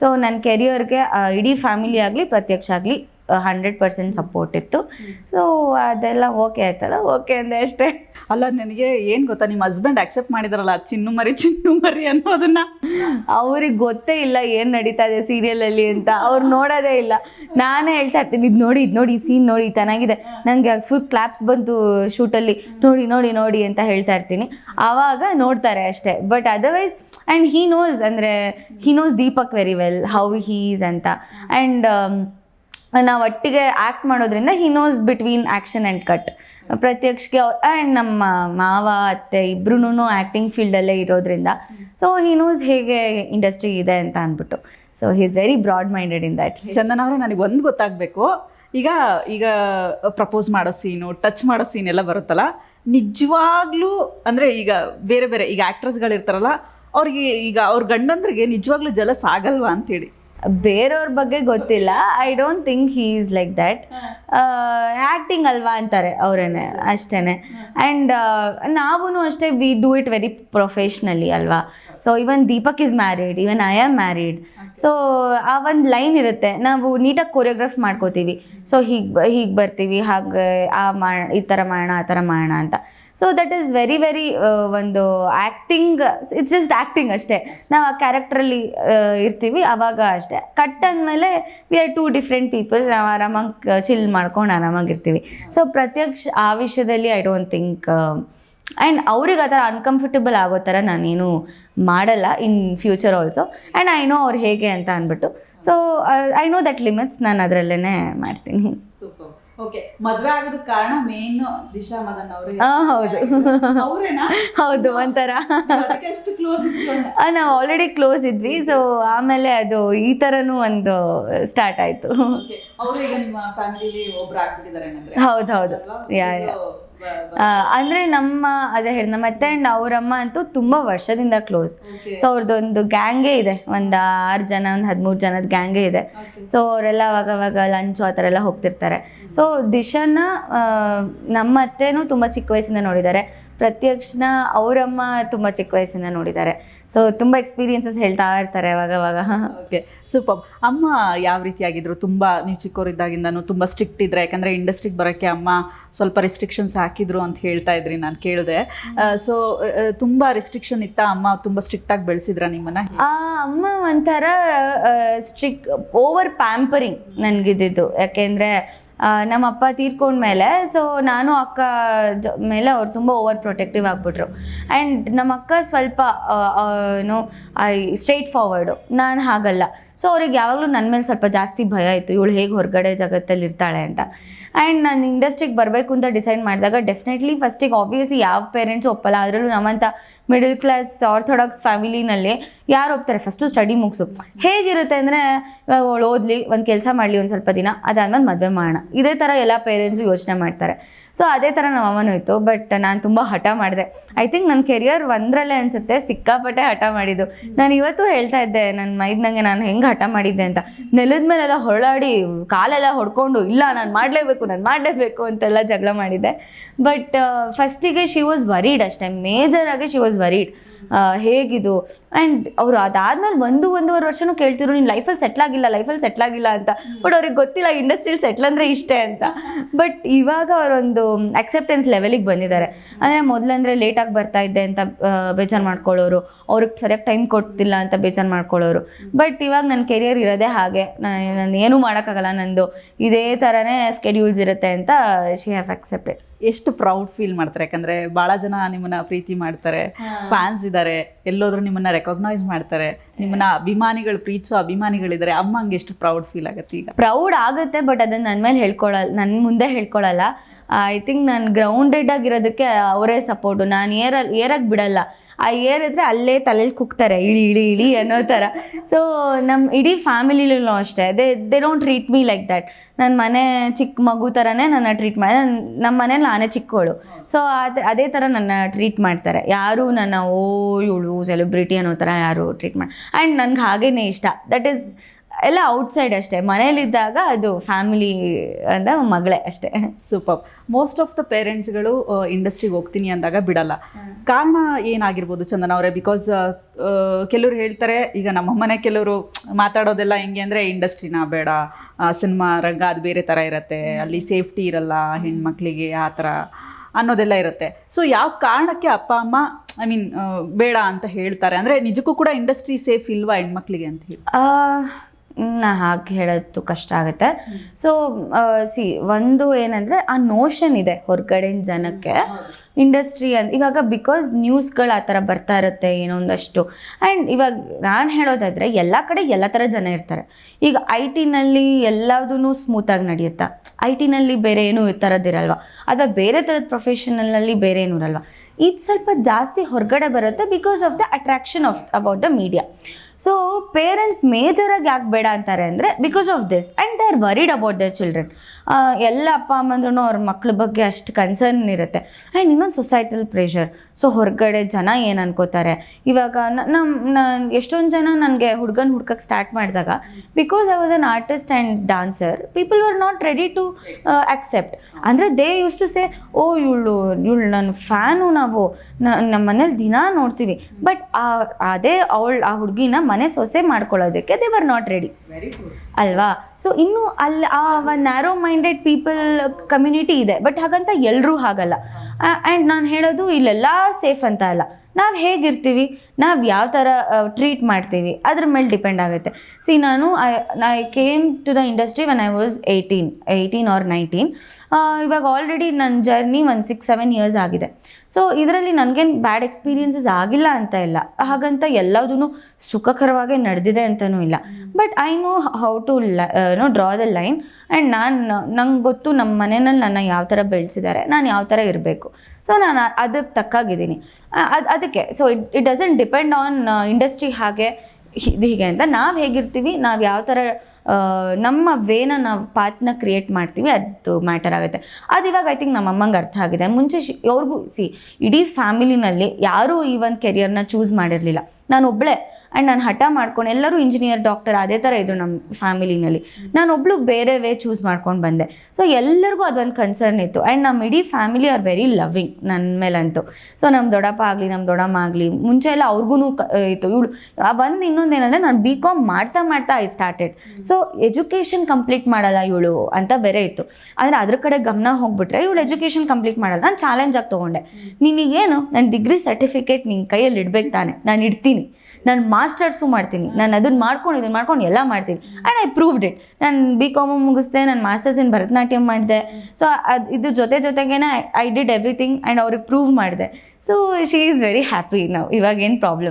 ಸೊ ನನ್ನ ಕೆರಿಯರ್ಗೆ ಇಡೀ ಫ್ಯಾಮಿಲಿ ಆಗಲಿ, ಪ್ರತ್ಯಕ್ಷ ಆಗಲಿ ಹಂಡ್ರೆಡ್ ಪರ್ಸೆಂಟ್ ಸಪೋರ್ಟ್ ಇತ್ತು. ಸೊ ಅದೆಲ್ಲ ಓಕೆ ಆಯ್ತಲ್ಲ? ಓಕೆ ಅಂದೆ ಅಷ್ಟೇ. ಅಲ್ಲ ನನಗೆ ಏನು ಗೊತ್ತಾ? ನಿಮ್ಮ ಹಸ್ಬೆಂಡ್ ಅಕ್ಸೆಪ್ಟ್ ಮಾಡಿದಾರಲ್ಲ ಚಿನ್ನು ಮರಿ ಚಿನ್ನು ಮರಿ ಅನ್ನೋದನ್ನ? ಅವ್ರಿಗೆ ಗೊತ್ತೇ ಇಲ್ಲ ಏನು ನಡೀತಾ ಇದೆ ಸೀರಿಯಲಲ್ಲಿ ಅಂತ. ಅವ್ರು ನೋಡೋದೇ ಇಲ್ಲ. ನಾನೇ ಹೇಳ್ತಾ ಇರ್ತೀನಿ ಇದು ನೋಡಿ ಇದು ನೋಡಿ ಸೀನ್ ನೋಡಿ ಚೆನ್ನಾಗಿದೆ. ನನಗೆ ಫುಲ್ ಕ್ಲಾಪ್ಸ್ ಬಂತು ಶೂಟಲ್ಲಿ ನೋಡಿ ನೋಡಿ ನೋಡಿ ಅಂತ ಹೇಳ್ತಾ ಇರ್ತೀನಿ. ಆವಾಗ ನೋಡ್ತಾರೆ ಅಷ್ಟೇ. But otherwise and he knows ಅಂದರೆ he knows Deepak very well how he's ಅಂತ. ಆ್ಯಂಡ್ ನಾವು ಒಟ್ಟಿಗೆ ಆ್ಯಕ್ಟ್ ಮಾಡೋದ್ರಿಂದ he knows between action and cut ಪ್ರತ್ಯಕ್ಷಕ್ಕೆ and ನಮ್ಮ ಮಾವ, ಅತ್ತೆ ಇಬ್ರು ಆ್ಯಕ್ಟಿಂಗ್ ಫೀಲ್ಡಲ್ಲೇ ಇರೋದ್ರಿಂದ. ಸೊ ಹಿ ನೋಸ್ ಹೇಗೆ ಇಂಡಸ್ಟ್ರಿ ಇದೆ ಅಂತ ಅಂದ್ಬಿಟ್ಟು. So he is very broad minded in that Chandana ಅವರು, ನನಗೆ ಒಂದು ಗೊತ್ತಾಗಬೇಕು. ಈಗ ಈಗ ಪ್ರಪೋಸ್ ಮಾಡೋ ಸೀನು ಟಚ್ ಮಾಡೋ ಸೀನ್ ಎಲ್ಲ ಬರುತ್ತಲ್ಲ, ನಿಜವಾಗ್ಲೂ ಅಂದರೆ ಈಗ ಬೇರೆ ಬೇರೆ, ಈಗ ಆ್ಯಕ್ಟ್ರಸ್ಗಳು ಇರ್ತಾರಲ್ಲ ಅವ್ರಿಗೆ ಈಗ ಅವ್ರ ಗಂಡಂದ್ರಿಗೆ ನಿಜವಾಗ್ಲೂ ಜಲಸ್ ಆಗಲ್ವಾ ಅಂತೇಳಿ ಬೇರೆಯವ್ರ ಬಗ್ಗೆ ಗೊತ್ತಿಲ್ಲ. I don't think he is like that acting ಅಲ್ವಾ ಅಂತಾರೆ ಅವರೇನೆ ಅಷ್ಟೇ ಆ್ಯಂಡ್ ನಾವೂ ಅಷ್ಟೇ we do it very professionally ಅಲ್ವಾ. So even Deepak is married even I am married so ಆ ಒಂದು ಲೈನ್ ಇರುತ್ತೆ ನಾವು ನೀಟಾಗಿ ಕೊರಿಯೋಗ್ರಾಫ್ ಮಾಡ್ಕೋತೀವಿ. ಸೊ ಹೀಗೆ ಹೀಗೆ ಬರ್ತೀವಿ ಹಾಗೆ ಆ ಮಾಡ ಈ ಥರ ಮಾಡೋಣ ಆ ಥರ ಮಾಡೋಣ ಅಂತ. So that is very very ಒಂದು ಆ್ಯಕ್ಟಿಂಗ್ ಇಟ್ಸ್ ಜಸ್ಟ್ ಆ್ಯಕ್ಟಿಂಗ್ ಅಷ್ಟೇ. ನಾವು ಆ ಕ್ಯಾರೆಕ್ಟ್ರಲ್ಲಿ ಇರ್ತೀವಿ ಆವಾಗ ಅಷ್ಟೇ. ಕಟ್ ಅಂದಮೇಲೆ we are two different people ನಾವು ಆರಾಮಾಗಿ ಚಿಲ್ ಮಾಡ್ಕೊಂಡು ಆರಾಮಾಗಿರ್ತೀವಿ ಸೊ ಪ್ರತ್ಯಕ್ಷ ಆ ವಿಷಯದಲ್ಲಿ ಐ ಡೋಂಟ್ ಥಿಂಕ್ ಆ್ಯಂಡ್ ಅವ್ರಿಗೆ ಆ ಥರ ಅನ್ಕಂಫರ್ಟಬಲ್ ಆಗೋ ಥರ ನಾನೇನು ಮಾಡಲ್ಲ in future also and I know ಅವ್ರು ಹೇಗೆ ಅಂತ ಅಂದ್ಬಿಟ್ಟು. So I know that limits ನಾನು ಅದರಲ್ಲೇ ಮಾಡ್ತೀನಿ. ಸೂಪರ್ ಓಕೆ ಮದ್ವೆ ಆಗೋದಕ್ಕೆ ಕಾರಣ ಮೇನ್ ದಿಶಾ ಮದನ್ ಅವರೇ ಆ, ಹೌದು. ಹೌದು ಒಂಥರ. ನಾವು ಆಲ್ರೆಡಿ ಕ್ಲೋಸ್ ಇದ್ವಿ. ಸೊ ಆಮೇಲೆ ಅದು ಈ ತರನು ಒಂದು ಸ್ಟಾರ್ಟ್ ಆಯ್ತು. ಹೌದು ಹೌದು. ಯಾ ಅಂದ್ರೆ ನಮ್ಮ ಅದೇ ಹೇಳಿ ನಮ್ಮ ಅತ್ತೆ ಆ್ಯಂಡ್ ಅವರಮ್ಮ ಅಂತೂ ತುಂಬ ವರ್ಷದಿಂದ ಕ್ಲೋಸ್ ಸೊ ಅವ್ರದ್ದೊಂದು ಗ್ಯಾಂಗೇ ಇದೆ. ಒಂದು ಆರು ಜನ ಒಂದು ಹದಿಮೂರು ಜನದ ಗ್ಯಾಂಗೇ ಇದೆ. ಸೊ ಅವರೆಲ್ಲ ಅವಾಗ ಅವಾಗ ಲಂಚು ಆ ಥರ ಎಲ್ಲ ಹೋಗ್ತಿರ್ತಾರೆ. ಸೊ ದಿಶನ ನಮ್ಮ ಅತ್ತೆನೂ ತುಂಬ ಚಿಕ್ಕ ವಯಸ್ಸಿಂದ ನೋಡಿದ್ದಾರೆ. ಪ್ರತ್ಯಕ್ಷನ ಅವರಮ್ಮ ತುಂಬ ಚಿಕ್ಕ ವಯಸ್ಸಿಂದ ನೋಡಿದ್ದಾರೆ. ಸೊ ತುಂಬ ಎಕ್ಸ್ಪೀರಿಯನ್ಸಸ್ ಹೇಳ್ತಾ ಇರ್ತಾರೆ ಅವಾಗ ಅವಾಗ ಓಕೆ ಸೂಪರ್. ಅಮ್ಮ ಯಾವ ರೀತಿಯಾಗಿದ್ರು? ತುಂಬ ನೀವು ಚಿಕ್ಕವರಿದ್ದಾಗಿಂದನೂ ತುಂಬ ಸ್ಟ್ರಿಕ್ಟ್ ಇದ್ರೆ, ಯಾಕಂದರೆ ಇಂಡಸ್ಟ್ರಿಗೆ ಬರೋಕ್ಕೆ ಅಮ್ಮ ಸ್ವಲ್ಪ ರೆಸ್ಟ್ರಿಕ್ಷನ್ಸ್ ಹಾಕಿದ್ರು ಅಂತ ಹೇಳ್ತಾ ಇದ್ರಿ ನಾನು ಕೇಳಿದೆ. ಸೊ ತುಂಬ ರೆಸ್ಟ್ರಿಕ್ಷನ್ ಇತ್ತ? ಅಮ್ಮ ತುಂಬ ಸ್ಟ್ರಿಕ್ಟಾಗಿ ಬೆಳೆಸಿದ್ರ ನಿಮ್ಮನ್ನ? ಅಮ್ಮ ಒಂಥರ ಸ್ಟ್ರಿಕ್ ಓವರ್ ಪ್ಯಾಂಪರಿಂಗ್ ನನಗಿದ್ದಿದ್ದು ಯಾಕೆಂದರೆ ನಮ್ಮ ಅಪ್ಪ ತೀರ್ಕೊಂಡ್ಮೇಲೆ ಸೊ ನಾನು ಅಕ್ಕ ಜ, ಮೇಲೆ ಅವ್ರು ತುಂಬ ಓವರ್ ಪ್ರೊಟೆಕ್ಟಿವ್ ಆಗಿಬಿಟ್ರು. ಆ್ಯಂಡ್ ನಮ್ಮ ಅಕ್ಕ ಸ್ವಲ್ಪ ಏನು ಸ್ಟ್ರೈಟ್ ಫಾರ್ವರ್ಡು ನಾನು ಹಾಗಲ್ಲ. ಸೊ ಅವ್ರಿಗೆ ಯಾವಾಗಲೂ ನನ್ನ ಮೇಲೆ ಸ್ವಲ್ಪ ಜಾಸ್ತಿ ಭಯ ಇತ್ತು. ಇವಳು ಹೇಗೆ ಹೊರಗಡೆ ಜಗತ್ತಲ್ಲಿ ಇರ್ತಾಳೆ ಅಂತ. ಆ್ಯಂಡ್ ನಾನು ಇಂಡಸ್ಟ್ರಿಗೆ ಬರಬೇಕು ಅಂತ ಡಿಸೈಡ್ ಮಾಡಿದಾಗ ಡೆಫಿನೆಟ್ಲಿ ಫಸ್ಟಿಗೆ ಆಬ್ವಿಯಸ್ಲಿ ಯಾವ ಪೇರೆಂಟ್ಸ್ ಒಪ್ಪಲ್ಲ. ಅದರಲ್ಲೂ ನಮ್ಮಂಥ ಮಿಡಲ್ ಕ್ಲಾಸ್ ಆರ್ಥೋಡಾಕ್ಸ್ ಫ್ಯಾಮಿಲಿನಲ್ಲಿ ಯಾರು ಒಪ್ತಾರೆ? First study ಮುಗಿಸು. ಹೇಗಿರುತ್ತೆ ಅಂದರೆ ಇವಾಗ ಅವಳು ಓದಲಿ, ಒಂದು ಕೆಲಸ ಮಾಡಲಿ ಒಂದು ಸ್ವಲ್ಪ ದಿನ, ಅದಾದ್ಮೇಲೆ ಮದುವೆ ಮಾಡೋಣ. ಇದೇ ಥರ ಎಲ್ಲ ಪೇರೆಂಟ್ಸು ಯೋಚನೆ ಮಾಡ್ತಾರೆ. ಸೊ ಅದೇ ಥರ ನಮ್ಮ ಅಮ್ಮನೂ ಇತ್ತು ಬಟ್ ನಾನು ತುಂಬ ಹಠ ಮಾಡಿದೆ. ಐ ಥಿಂಕ್ ನನ್ನ ಕೆರಿಯರ್ ಒಂದರಲ್ಲೇ ಅನಿಸುತ್ತೆ, ಸಿಕ್ಕಾಪಟ್ಟೆ ಹಠ ಮಾಡಿದ್ದು. ನಾನು ಇವತ್ತು ಹೇಳ್ತಾ ಇದ್ದೆ ನನ್ನ ಮೈದ್ನಂಗೆ ನಾನು ಹೆಂಗೆ ಹಠ ಮಾಡಿದ್ದೆ ಅಂತ. ನೆಲದ ಮೇಲೆಲ್ಲ ಹೊರಳಾಡಿ ಕಾಲೆಲ್ಲ ಹೊಡ್ಕೊಂಡು, ಇಲ್ಲ, ನಾನು ಮಾಡಲೇಬೇಕು ನಾನು ಮಾಡಲೇಬೇಕು ಅಂತೆಲ್ಲ ಜಗಳ ಮಾಡಿದ್ದೆ. ಬಟ್ ಫಸ್ಟಿಗೆ ಶಿ ವಾಸ್ ವರೀಡ್ ಅಷ್ಟೇ. ಮೇಜರಾಗಿ ಶಿ ವಾಸ್ ವರೀಡ್ ಹೇಗಿದು? ಆ್ಯಂಡ್ ಅವರು ಅದಾದ್ಮೇಲೆ ಒಂದು ಒಂದೂವರೆ ವರ್ಷನೂ ಕೇಳ್ತಿರು ನೀನು ಲೈಫಲ್ಲಿ ಸೆಟ್ಲ್ ಆಗಿಲ್ಲ ಲೈಫಲ್ಲಿ ಸೆಟ್ಲ್ ಆಗಿಲ್ಲ ಅಂತ. ಬಟ್ ಅವ್ರಿಗೆ ಗೊತ್ತಿಲ್ಲ ಇಂಡಸ್ಟ್ರಿಯಲ್ಲಿ ಸೆಟ್ಲ್ ಅಂದರೆ ಇಷ್ಟೇ ಅಂತ. ಬಟ್ ಇವಾಗ ಅವರೊಂದು ಅಕ್ಸೆಪ್ಟೆನ್ಸ್ ಲೆವೆಲಿಗೆ ಬಂದಿದ್ದಾರೆ. ಅಂದರೆ ಮೊದಲಂದರೆ ಲೇಟಾಗಿ ಬರ್ತಾ ಇದ್ದೆ ಅಂತ ಬೇಜಾರು ಮಾಡ್ಕೊಳ್ಳೋರು. ಅವ್ರಿಗೆ ಸರಿಯಾಗಿ ಟೈಮ್ ಕೊಡ್ತಿಲ್ಲ ಅಂತ ಬೇಜಾರು ಮಾಡ್ಕೊಳ್ಳೋರು. ಬಟ್ ಇವಾಗ ನನ್ನ ಕೆರಿಯರ್ ಇರೋದೇ ಹಾಗೆ. ನಾನು ಏನೂ ಮಾಡೋಕ್ಕಾಗಲ್ಲ, ನಂದು ಇದೇ ಥರನೇ ಸ್ಕೆಡ್ಯೂಲ್ಸ್ ಇರುತ್ತೆ ಅಂತ ಶಿ ಹ್ಯಾವ್ ಅಕ್ಸೆಪ್ಟೆಡ್ ಎಷ್ಟು ಪ್ರೌಡ್ ಫೀಲ್ ಮಾಡ್ತಾರೆ? ಯಾಕಂದ್ರೆ ಬಹಳ ಜನ ನಿಮ್ಮನ್ನ ಪ್ರೀತಿ ಮಾಡ್ತಾರೆ. ಫ್ಯಾನ್ಸ್ ಇದ್ದಾರೆ ಎಲ್ಲೋದ್ರೂ ನಿಮ್ಮನ್ನ ರೆಕಗ್ನೈಸ್ ಮಾಡ್ತಾರೆ. ನಿಮ್ಮನ್ನ ಅಭಿಮಾನಿಗಳು ಪ್ರೀತಿಸೋ ಅಭಿಮಾನಿಗಳಿದ್ದಾರೆ ಅಮ್ಮ ಹಂಗೆ ಎಷ್ಟು ಪ್ರೌಡ್ ಫೀಲ್ ಆಗುತ್ತೆ ಈಗ? ಪ್ರೌಡ್ ಆಗುತ್ತೆ ಬಟ್ ಅದನ್ನ ನನ್ನ ಮೇಲೆ ಹೇಳ್ಕೊಳಲ್ಲ ನನ್ನ ಮುಂದೆ ಹೇಳ್ಕೊಳ್ಳಲ್ಲ ಐ ಥಿಂಕ್ ನಾನು ಗ್ರೌಂಡೆಡ್ ಆಗಿರೋದಕ್ಕೆ ಅವರೇ ಸಪೋರ್ಟು ನಾನು ಏರ ಏರಕ್ಕೆ ಬಿಡಲ್ಲ. ಆ ಏರಿದ್ರೆ ಅಲ್ಲೇ ತಲೆಯಲ್ಲಿ ಕುಕ್ತಾರೆ, ಇಳಿ ಇಳಿ ಇಳಿ ಅನ್ನೋ ಥರ ಸೊ ನಮ್ಮ ಇಡೀ ಫ್ಯಾಮಿಲಿಲೂ ಅಷ್ಟೇ. They they don't treat me like that ನನ್ನ ಮನೆ ಚಿಕ್ಕ ಮಗು ಥರನೇ ನನ್ನ ಟ್ರೀಟ್ ಮಾಡಿ ನಮ್ಮ ಮನೇಲಿ ನಾನೇ ಚಿಕ್ಕವಳು ಸೊ ಅದೇ ಅದೇ ಥರ ನನ್ನ ಟ್ರೀಟ್ ಮಾಡ್ತಾರೆ. ಯಾರೂ ನನ್ನ ಓ ಇವಳು ಸೆಲೆಬ್ರಿಟಿ ಅನ್ನೋ ಥರ ಯಾರು ಟ್ರೀಟ್ ಮಾಡಿ ಆ್ಯಂಡ್ ನನಗೆ ಹಾಗೇ ಇಷ್ಟ. ದಟ್ ಈಸ್ ಎಲ್ಲ ಔಟ್ಸೈಡ್ ಅಷ್ಟೇ. ಮನೇಲಿದ್ದಾಗ ಅದು ಫ್ಯಾಮಿಲಿ ಅಂತ ಮಗಳೇ ಅಷ್ಟೇ. ಸೂಪರ್ ಮೋಸ್ಟ್ ಆಫ್ ದ ಪೇರೆಂಟ್ಸ್ಗಳು ಇಂಡಸ್ಟ್ರಿಗೆ ಹೋಗ್ತೀನಿ ಅಂದಾಗ ಬಿಡಲ್ಲ. ಕಾರಣ ಏನಾಗಿರ್ಬೋದು ಚಂದನ ಅವರೇ? ಬಿಕಾಸ್ ಕೆಲವರು ಹೇಳ್ತಾರೆ ಈಗ ನಮ್ಮಮ್ಮನೆ ಕೆಲವರು ಮಾತಾಡೋದೆಲ್ಲ ಹೆಂಗೆ ಅಂದರೆ ಇಂಡಸ್ಟ್ರಿನ ಬೇಡ ಸಿನಿಮಾ ರಂಗ ಅದು ಬೇರೆ ಥರ ಇರುತ್ತೆ ಅಲ್ಲಿ ಸೇಫ್ಟಿ ಇರಲ್ಲ ಹೆಣ್ಮಕ್ಳಿಗೆ ಆ ಥರ ಅನ್ನೋದೆಲ್ಲ ಇರುತ್ತೆ. ಸೊ ಯಾವ ಕಾರಣಕ್ಕೆ ಅಪ್ಪ ಅಮ್ಮ ಐ ಮೀನ್ ಬೇಡ ಅಂತ ಹೇಳ್ತಾರೆ? ಅಂದರೆ ನಿಜಕ್ಕೂ ಕೂಡ ಇಂಡಸ್ಟ್ರಿ ಸೇಫ್ ಇಲ್ವಾ ಹೆಣ್ಮಕ್ಳಿಗೆ ಅಂತ ಹೇಳಿ? ಹಾಗೆ ಹೇಳೋದು ಕಷ್ಟ ಆಗುತ್ತೆ. ಸೊ ಸಿ ಒಂದು ಏನಂದರೆ ಆ ನೋಷನ್ ಇದೆ ಹೊರಗಡೆ ಜನಕ್ಕೆ. ಇಂಡಸ್ಟ್ರಿ ಅಂತ ಇವಾಗ ಬಿಕಾಸ್ ನ್ಯೂಸ್ಗಳು ಆ ಥರ ಬರ್ತಾ ಇರುತ್ತೆ ಏನೊಂದಷ್ಟು. ಆ್ಯಂಡ್ ಇವಾಗ ನಾನು ಹೇಳೋದಾದರೆ ಎಲ್ಲ ಕಡೆ ಎಲ್ಲ ಥರ ಜನ ಇರ್ತಾರೆ. ಈಗ ಐ ಟಿನಲ್ಲಿ ಎಲ್ಲದೂ ಸ್ಮೂತಾಗಿ ನಡೆಯುತ್ತಾ? ಐ ಟಿನಲ್ಲಿ ಬೇರೆ ಏನೂ ಈ ಥರದ್ದಿರಲ್ವ ಅಥವಾ ಬೇರೆ ಥರದ ಪ್ರೊಫೆಷನಲ್ಲಿ ಬೇರೆ ಏನೂ ಇರಲ್ವ? ಇದು ಸ್ವಲ್ಪ ಜಾಸ್ತಿ ಹೊರಗಡೆ ಬರುತ್ತೆ because of the attraction of about the media so parents ಮೇಜರಾಗಿ ಯಾಕೆ ಬೇಡ ಅಂತಾರೆ ಅಂದರೆ because of this and they are worried about their children ಎಲ್ಲ ಅಪ್ಪ ಅಮ್ಮಂದ್ರೂ ಅವ್ರ ಮಕ್ಳ ಬಗ್ಗೆ ಅಷ್ಟು ಕನ್ಸರ್ನ್ ಇರುತ್ತೆ. ಆ್ಯಂಡ್ ಇನ್ನೊಂದು ಸೊಸೈಟಲ್ ಪ್ರೆಷರ್ ಸೊ ಹೊರಗಡೆ ಜನ ಏನು ಅನ್ಕೋತಾರೆ? ಇವಾಗ ನಮ್ಮ ಎಷ್ಟೊಂದು ಜನ ನನಗೆ ಹುಡ್ಗನ್ ಹುಡ್ಕಕ್ಕೆ ಸ್ಟಾರ್ಟ್ ಮಾಡಿದಾಗ because I was an artist and dancer people are not ready to accept ಅಂದರೆ they use to say oh ಇವಳು ಇವಳು ನನ್ನ ಫ್ಯಾನು ನಾವು. ನಮ್ಮ ಮನೇಲಿ ದಿನ ನೋಡ್ತೀವಿ. ಬಟ್ ಆ ಅದೇ ಅವಳು ಆ ಹುಡುಗಿನ ಮನೆ ಸೊಸೆ ಮಾಡ್ಕೊಳ್ಳೋದಕ್ಕೆ ದೇ ವರ್ ನಾಟ್ ರೆಡಿ ಅಲ್ವಾ? ಸೊ ಇನ್ನು ಅಲ್ಲಿ ಆ ನ್ಯಾರೋ ಮೈಂಡೆಡ್ ಪೀಪಲ್ ಕಮ್ಯುನಿಟಿ ಇದೆ. ಬಟ್ ಹಾಗಂತ ಎಲ್ಲರೂ ಹಾಗಲ್ಲ. ಆ್ಯಂಡ್ ನಾನು ಹೇಳೋದು ಇಲ್ಲೆಲ್ಲ ಸೇಫ್ ಅಂತ ಅಲ್ಲ. ನಾವು ಹೇಗಿರ್ತೀವಿ, ನಾವು ಯಾವ ಥರ ಟ್ರೀಟ್ ಮಾಡ್ತೀವಿ, ಅದ್ರ ಮೇಲೆ ಡಿಪೆಂಡ್ ಆಗುತ್ತೆ. ಸಿ ನಾನು I I came to the industry when I was eighteen eighteen or nineteen ಇವಾಗ ಆಲ್ರೆಡಿ ನನ್ನ ಜರ್ನಿ ಒಂದು ಸಿಕ್ಸ್ ಸೆವೆನ್ ಇಯರ್ಸ್ ಆಗಿದೆ. ಸೊ ಇದರಲ್ಲಿ ನನಗೇನು ಬ್ಯಾಡ್ ಎಕ್ಸ್ಪೀರಿಯನ್ಸಸ್ ಆಗಿಲ್ಲ ಅಂತ ಇಲ್ಲ. ಹಾಗಂತ ಎಲ್ಲದೂ ಸುಖಕರವಾಗೇ ನಡೆದಿದೆ ಅಂತಲೂ ಇಲ್ಲ. But I know how to know draw the line and ನಾನು, ನಂಗೆ ಗೊತ್ತು ನಮ್ಮ ಮನೆಯಲ್ಲಿ ನನ್ನ ಯಾವ ಥರ ಬೆಳೆಸಿದ್ದಾರೆ ನಾನು ಯಾವ ಥರ ಇರಬೇಕು. ಸೊ ನಾನು ಅದಕ್ಕೆ ತಕ್ಕಾಗಿದ್ದೀನಿ. ಅದು ಅದಕ್ಕೆ. So it it doesn't depend on industry ಹಾಗೆ ಇದು ಹೀಗೆ ಅಂತ. ನಾವು ಹೇಗಿರ್ತೀವಿ, ನಾವು ಯಾವ ಥರ ನಮ್ಮ ವೇನ ನಾವು ಪಾತ್ನ ಕ್ರಿಯೇಟ್ ಮಾಡ್ತೀವಿ, ಅದು ಮ್ಯಾಟರ್ ಆಗುತ್ತೆ. ಅದು ಇವಾಗ ಐ ಥಿಂಕ್ ನಮ್ಮ ಅಮ್ಮಂಗೆ ಅರ್ಥ ಆಗಿದೆ. ಮುಂಚೆ ಶಿ, ಅವ್ರಿಗೂ ಸಿ ಇಡೀ ಫ್ಯಾಮಿಲಿನಲ್ಲಿ ಯಾರೂ ಈ ಒಂದು ಕೆರಿಯರ್ನ ಚೂಸ್ ಮಾಡಿರಲಿಲ್ಲ. ನಾನು ಒಬ್ಬಳೇ ಆ್ಯಂಡ್ ನಾನು ಹಠ ಮಾಡ್ಕೊಂಡು ಎಲ್ಲರೂ ಇಂಜಿನಿಯರ್ ಡಾಕ್ಟರ್ ಅದೇ ಥರ ಇದ್ರು ನಮ್ಮ ಫ್ಯಾಮಿಲಿನಲ್ಲಿ ನಾನು ಒಬ್ಳು ಬೇರೆ ವೇ ಚೂಸ್ ಮಾಡ್ಕೊಂಡು ಬಂದೆ. ಸೊ ಎಲ್ಲರಿಗೂ ಅದೊಂದು ಕನ್ಸರ್ನ್ ಇತ್ತು. ಆ್ಯಂಡ್ ನಮ್ಮ ಇಡೀ ಫ್ಯಾಮಿಲಿ ಆರ್ ವೆರಿ ಲವಿಂಗ್ ನನ್ನ ಮೇಲಂತೂ. ಸೊ ನಮ್ಮ ದೊಡ್ಡಪ್ಪ ಆಗಲಿ ನಮ್ಮ ದೊಡ್ಡಮ್ಮ ಆಗಲಿ, ಮುಂಚೆ ಎಲ್ಲ ಅವ್ರಿಗೂ ಕ ಇತ್ತು. ಇವಳು ಒಂದು ಇನ್ನೊಂದು ನಾನು ಬಿ ಕಾಮ್ ಮಾಡ್ತಾ ಮಾಡ್ತಾ I started so education complete ಮಾಡಲ್ಲ ಇವಳು ಅಂತ ಬೇರೆ ಇತ್ತು. ಆದರೆ ಅದ್ರ ಕಡೆ ಗಮನ ಹೋಗ್ಬಿಟ್ರೆ ಇವಳು ಎಜುಕೇಷನ್ ಕಂಪ್ಲೀಟ್ ಮಾಡಲ್ಲ. ನಾನು ಚಾಲೆಂಜ್ ಆಗಿ ತೊಗೊಂಡೆ. ನಿನಗೇನು? ನನ್ನ ಡಿಗ್ರಿ ಸರ್ಟಿಫಿಕೇಟ್ ನಿನ್ನ ಕೈಯಲ್ಲಿ ಇಡ್ಬೇಕು ತಾನೆ. ನಾನು ಇಡ್ತೀನಿ. ನಾನು ಮಾಸ್ಟರ್ಸು ಮಾಡ್ತೀನಿ. ನಾನು ಅದನ್ನು ಮಾಡ್ಕೊಂಡು ಇದನ್ನು ಮಾಡ್ಕೊಂಡು ಎಲ್ಲ ಮಾಡ್ತೀನಿ. ಆ್ಯಂಡ್ ಐ ಪ್ರೂವ್ಡ್ ಇಟ್ ನಾನು ಬಿ ಕಾಮು ಮುಗಿಸ್ದೆ, ನಾನು ಮಾಸ್ಟರ್ಸ್ ಇನ್ ಭರತನಾಟ್ಯಂ ಮಾಡಿದೆ. ಸೊ ಅದು ಇದು ಜೊತೆ ಜೊತೆಗೆ ಐ ಡಿಡ್ ಎವ್ರಿಥಿಂಗ್ ಆ್ಯಂಡ್ ಅವ್ರಿಗೆ ಪ್ರೂವ್ ಮಾಡಿದೆ. So she is very happy ನಾವು ಇವಾಗ ಏನು ಪ್ರಾಬ್ಲಮ್